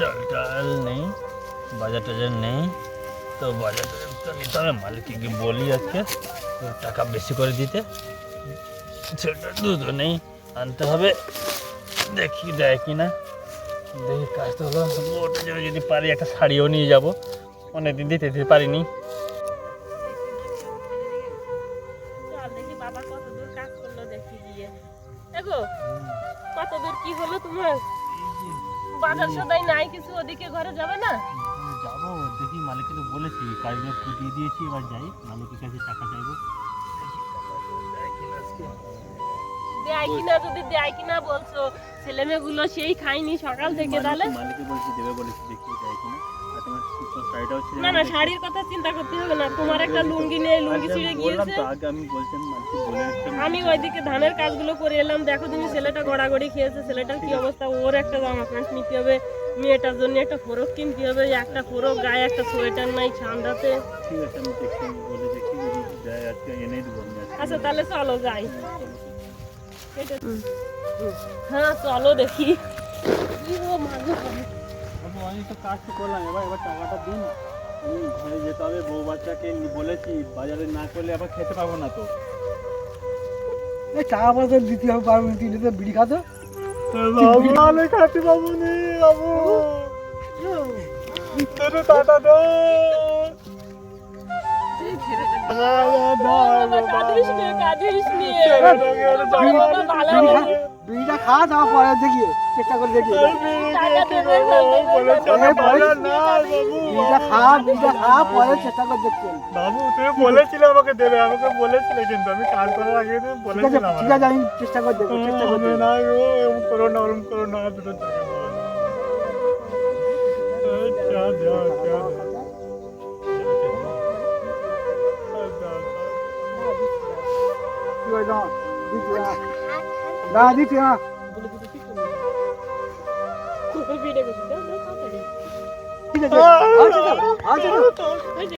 চাল টাল নেই বাজার টাজার নেই। তো বাজার টাজার তো নিতে হবে মালিককে গিয়ে বলি আজকে টাকা বেশি করে দিতে। ছেলেটার দুধও নেই আনতে হবে। দেখি দেয় কি না দেখি কাজ তো হলো। ওটা জন্য যদি পারি একটা শাড়িও নিয়ে যাব। অনেকদিন দিতে দিতে পারিনি। কত দূর কি হলো তোমার? বাজার সদাই নাই কিছু ওদিকে ঘরে যাবে না? যাব দেখি মালিককে তো বলেছি কাজগুলো ফুটিয়ে দিয়েছি এবার যাই মালিকের কাছে টাকা চাইব। দেয় কিনা যদি দেয় কিনা বলছো ছেলে মেয়েগুলো সেই খায়নি সকাল থেকে তাহলে? মালিকে বলেছি দেবে বলেছি দেখি দেয় কিনা। না না শাড়ির কথা চিন্তা করতে হবে না। তোমার একটা লুঙ্গি নিয়ে লুঙ্গি ছিঁড়ে গিয়েছে। আমি ওইদিকে ধানের কাজগুলো করে এলাম। দেখো তুমি ছেলেটা গড়াগড়ি খেয়েছে। ছেলেটার কি অবস্থা? ওর একটা জামা প্যান্ট নিতে হবে। মেয়েটার জন্য একটা ফোরক কিনতে হবে। একটা ফোরক গায়ে একটা সোয়েটার নাই ঠান্ডাতে। আচ্ছা তাহলে চলো যাই। হ্যাঁ চলো দেখি। কি গো, তো কাজ তো করলাম এবার এবার টাকাটা দিন। আমি ঘরে যেতে হবে বউ বাচ্চাকে বলেছি বাজারে না করলে আবার খেতে পাবো না তো। এই টাকা পয়সা দিতে হবে পারব না তুই তো বিড়ি খাতো আমি খাতে পাবো নি বাবু। তোর টাকা দে। বাবা, কাঁদিস নে, কাঁদিস নে। বিড়িটা খা তারপর পরে দেখি চেষ্টা করে দেখি। পরে চেষ্টা করে দেখছি। বাবু তুমি বলেছিলে আমাকে দেবে আমাকে বলেছিলে কিন্তু আমি কাজ করার আগে তুমি ঠিক আছে আমি চেষ্টা করে দেখব চেষ্টা করে না গো করো না ওরম করো না দুটো হয় না দিচ্ছি না। ঠিক আছে আছে তো।